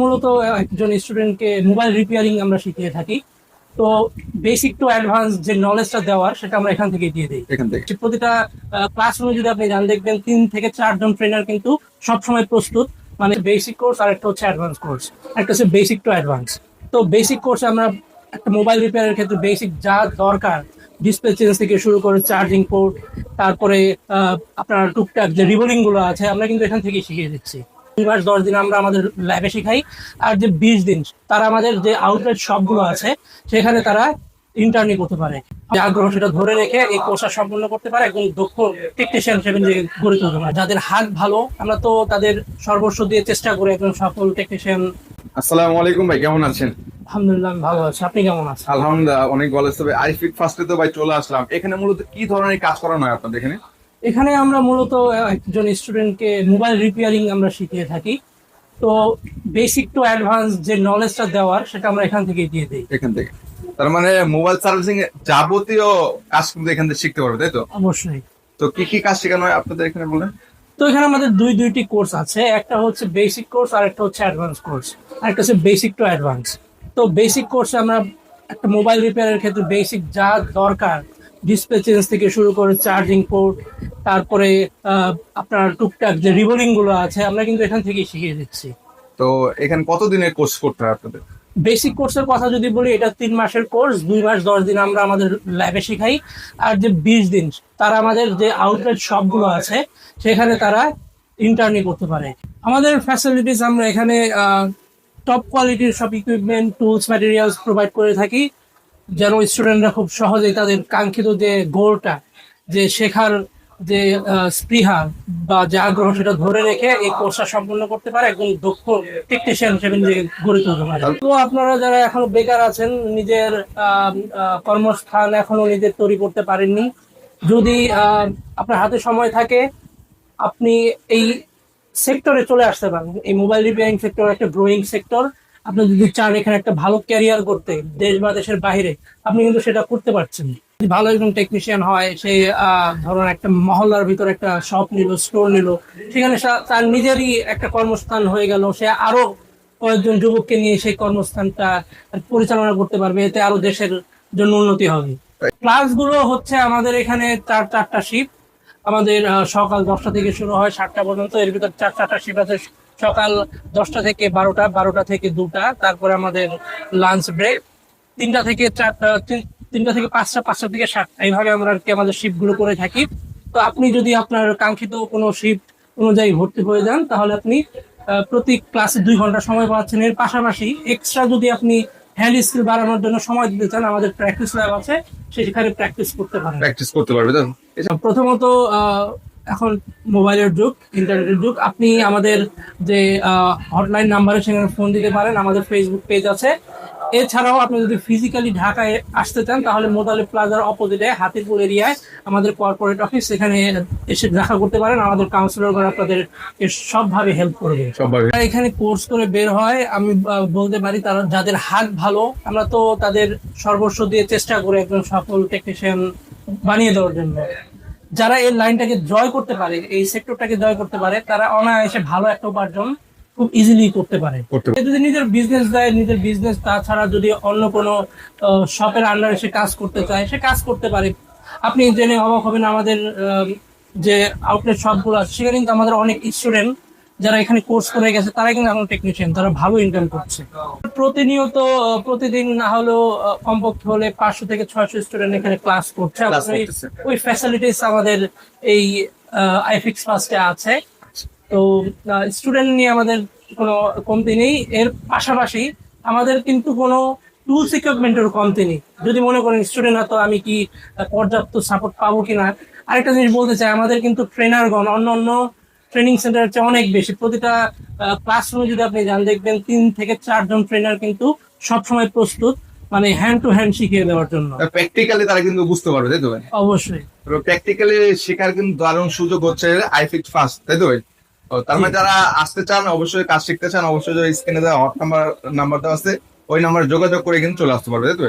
মূলত একজন স্টুডেন্টকে মোবাইল রিপেয়ারিং আমরা শিখিয়ে থাকি। তো বেসিক টু অ্যাডভান্স যে নলেজটা দেওয়ার সেটা আমরা এখান থেকে দিয়ে দিই। এখান থেকে। প্রতিটা ক্লাসরুমে যদি আপনি যান দেখবেন তিন থেকে চারজন ট্রেনার কিন্তু সবসময় প্রস্তুত। মানে বেসিক কোর্স আর একটা হচ্ছে অ্যাডভান্স কোর্স একটা হচ্ছে বেসিক টু অ্যাডভান্স তো বেসিক কোর্সে আমরা একটা মোবাইল রিপেয়ারের ক্ষেত্রে বেসিক যা দরকার ডিসপ্লে চেঞ্জ থেকে শুরু করে চার্জিং পোর্ট তারপরে আহ, আপনার টুকটাক যে রিবোলিংগুলো আছে আমরা কিন্তু এখান থেকে শিখিয়ে দিচ্ছি। দুই মাস দশ দিন আমরা আমাদের ল্যাবে শেখাই। আর যে বিশ দিন তারা আমাদের যে আউটলেট শপগুলো আছে সেখানে তারা ইন্টার্নি করতে পারে। যে আগ্রহ সেটা ধরে রেখে এই কোর্সটা সম্পূর্ণ করতে পারে একজন দক্ষ টেকনিশিয়ান হিসেবে নিজেকে গড়ে তুলতে পারে। যাদের হাত ভালো আমরা তো তাদের সর্বস্ব দিয়ে চেষ্টা করি একজন সফল টেকনিশিয়ান আসসালামু আলাইকুম ভাই কেমন আছেন? আলহামদুলিল্লাহ ভালো আছি। আপনি কেমন আছেন? আলহামদুলিল্লাহ অনেক ভালো। আছে ভাই আইফিক ফার্স্টে তো ভাই চলে আসলাম। এখানে মূলত কি ধরনের কাজ করানো হয় আপনাদের এখানে? এখানে আমরা মূলত একজন স্টুডেন্টকে মোবাইল রিপেয়ারিং আমরা শিখিয়ে থাকি। তো বেসিক টু অ্যাডভান্স যে নলেজটা দেওয়ার সেটা আমরা এখান থেকে দিয়ে দিই। এখান থেকে। তার মানে মোবাইল সার্ভিসিং যাবতীয় কাজ কিন্তু এখান থেকে শিখতে পারবে তাই তো? অবশ্যই। তো কি কি কাজ শেখানো হয় আপনাদের এখানে বলেন? তো এখানে আমাদের দুই দুইটি কোর্স আছে। একটা হচ্ছে বেসিক কোর্স আর একটা হচ্ছে অ্যাডভান্স কোর্স আর একটা হচ্ছে বেসিক টু অ্যাডভান্স তো বেসিক কোর্সে আমরা একটা মোবাইল রিপেয়ারের ক্ষেত্রে বেসিক যা দরকার ডিসপ্লে চেঞ্জ থেকে শুরু করে চার্জিং পোর্ট তারপরে আপনার টুকটাক যে রিবোলিংগুলো আছে আমরা কিন্তু এখান থেকেই শিখিয়ে দিচ্ছি। তো এখানে কতদিনের কোর্স করতে হয় আপনাদের? বেসিক কোর্সের কথা যদি বলি এটা তিন মাসের কোর্স দুই মাস দশ দিন আমরা আমাদের ল্যাবে শেখাই। আর যে বিশ দিন তারা আমাদের যে আউটলেট শপগুলো আছে সেখানে তারা ইন্টার্নি করতে পারে। আমাদের ফ্যাসিলিটিস আমরা এখানে টপ কোয়ালিটির সব ইকুইপমেন্ট টুলস ম্যাটেরিয়ালস প্রোভাইড করে থাকি। যেন স্টুডেন্টরা খুব সহজেই তাদের কাঙ্ক্ষিত যে গোলটা যে শেখার যে স্পৃহা বা যে আগ্রহ সেটা ধরে রেখে এই কোর্সটা সম্পূর্ণ করতে পারে একজন দক্ষ টেকনিশিয়ান হিসেবে নিজেকে গড়ে তুলতে পারে। তো আপনারা যারা এখনও বেকার আছেন নিজের কর্মস্থান এখনও নিজের তৈরি করতে পারেননি। যদি আহ, আপনার হাতে সময় থাকে আপনি এই সেক্টরে চলে আসতে পারেন। এই মোবাইল রিপেয়ারিং সেক্টর একটা গ্রোয়িং সেক্টর আপনি যদি চান এখানে একটা ভালো ক্যারিয়ার করতে দেশ বা দেশের বাইরে আপনি কিন্তু সেটা করতে পারছেন। ভালো একজন টেকনিশিয়ান হয়, সে ধরুন একটা মহল্লার ভিতর একটা শপ নিল স্টোর নিল, সেখানে তার নিজেরই একটা কর্মস্থান হয়ে গেল, সে আরও কয়েকজন যুবককে নিয়ে সেই কর্মস্থানটা পরিচালনা করতে পারবে, এতে আরও দেশের জন্য উন্নতি হবে। ক্লাসগুলো হচ্ছে আমাদের এখানে চার, চারটা শিফট আমাদের সকাল দশটা থেকে শুরু হয় সাতটা পর্যন্ত, এর ভিতর চার, চারটা শিফট আছে। সকাল দশটা থেকে বারোটা বারোটা থেকে দুটা, তারপরে আমাদের লাঞ্চ ব্রেক তিনটা থেকে চারটা তিন- তিনটা থেকে পাঁচটা পাঁচটা থেকে সাতটা এইভাবে আমরা আর কি আমাদের শিফটগুলো করে থাকি। তো আপনি যদি আপনার কাঙ্ক্ষিত কোনো শিফট অনুযায়ী ভর্তি হয়ে যান তাহলে আপনি প্রতি ক্লাসে দুই ঘণ্টা সময় পাচ্ছেন। এর পাশাপাশি এক্সট্রা যদি আপনি হ্যান্ড স্কিল বাড়ানোর জন্য সময় দিতে চান আমাদের প্র্যাকটিস ল্যাব আছে সেখানে প্র্যাকটিস করতে পারেন। প্র্যাকটিস করতে পারবে তো? প্রথমত আহ, এখন মোবাইলের যুগ ইন্টারনেটের যুগ আপনি আমাদের যে হটলাইন নাম্বারে সেখানে ফোন দিতে পারেন। আমাদের ফেসবুক পেজ আছে। এছাড়াও আপনি যদি ফিজিক্যালি ঢাকায় আসতে চান তাহলে মোদালি প্লাজার অপোজিটে হাতিপুর এরিয়ায় আমাদের কর্পোরেট অফিস সেখানে এসে দেখা করতে পারেন। আমাদের কাউন্সিলররা আপনাদের সবভাবে হেল্প করবে। এখানে কোর্স করে বের হয়। আমি বলতে পারি তারা যাদের হাত ভালো আমরা তো তাদের সর্বস্ব দিয়ে চেষ্টা করে একজন সফল টেকনিশিয়ান বানিয়ে দেওয়ার জন্য। যারা এই লাইনটাকে জয় করতে পারে এই সেক্টরটাকে জয় করতে পারে তারা অনায়াসে ভালো একটা উপার্জন খুব ইজিলি করতে পারে। যদি নিজের বিজনেস দেয় নিজের বিজনেস তাছাড়া যদি অন্য কোনো শপের আন্ডারে সে কাজ করতে চায় সে কাজ করতে পারে। আপনি জেনে অবাক হবেন আমাদের যে আউটলেট শপগুলো আছে সেখানে কিন্তু আমাদের অনেক স্টুডেন্ট যারা এখানে কোর্স করে গেছে তারা কিন্তু এখন টেকনিশিয়ান তারা ভালো ইনকাম করছে। প্রতিনিয়ত প্রতিদিন না হলেও কমপক্ষে হলে পাঁচশো থেকে ছয়শো স্টুডেন্ট এখানে ক্লাস করছে। ওই ফ্যাসিলিটিস আমাদের এই আইফিক্স ফার্স্টে আছে। তো স্টুডেন্ট নিয়ে আমাদের কোনো কমতি নেই। এর পাশাপাশি আমাদের কিন্তু কোনো টুলস ইকুইপমেন্টের কমতি নেই। যদি মনে করেন স্টুডেন্ট তো আমি কি পর্যাপ্ত সাপোর্ট পাবো কিনা। আরেকটা জিনিস বলতে চাই আমাদের কিন্তু ট্রেনারগণ অন্য অন্য ট্রেনিং সেন্টার চেয়ে অনেক বেশি। প্রতিটা ক্লাসরুমে যদি আপনি যান দেখবেন তিন থেকে চারজন ট্রেনার কিন্তু সবসময় প্রস্তুত মানে হ্যান্ড টু হ্যান্ড শিখিয়ে দেওয়ার জন্য। প্র্যাকটিক্যালি তারা কিন্তু বুঝতে পারবে তাই তো অবশ্যই। প্র্যাকটিক্যালি শেখার কিন্তু দারুণ সুযোগ হচ্ছে আইফিক্স ফার্স্ট তাই তো তার মানে যারা আসতে চান অবশ্যই কাজ শিখতে চান অবশ্যই স্ক্রিনে দেওয়া হট নাম্বার নাম্বার দেওয়া আছে ওই নাম্বারে যোগাযোগ করে কিন্তু চলে আসতে পারবে তাই তো?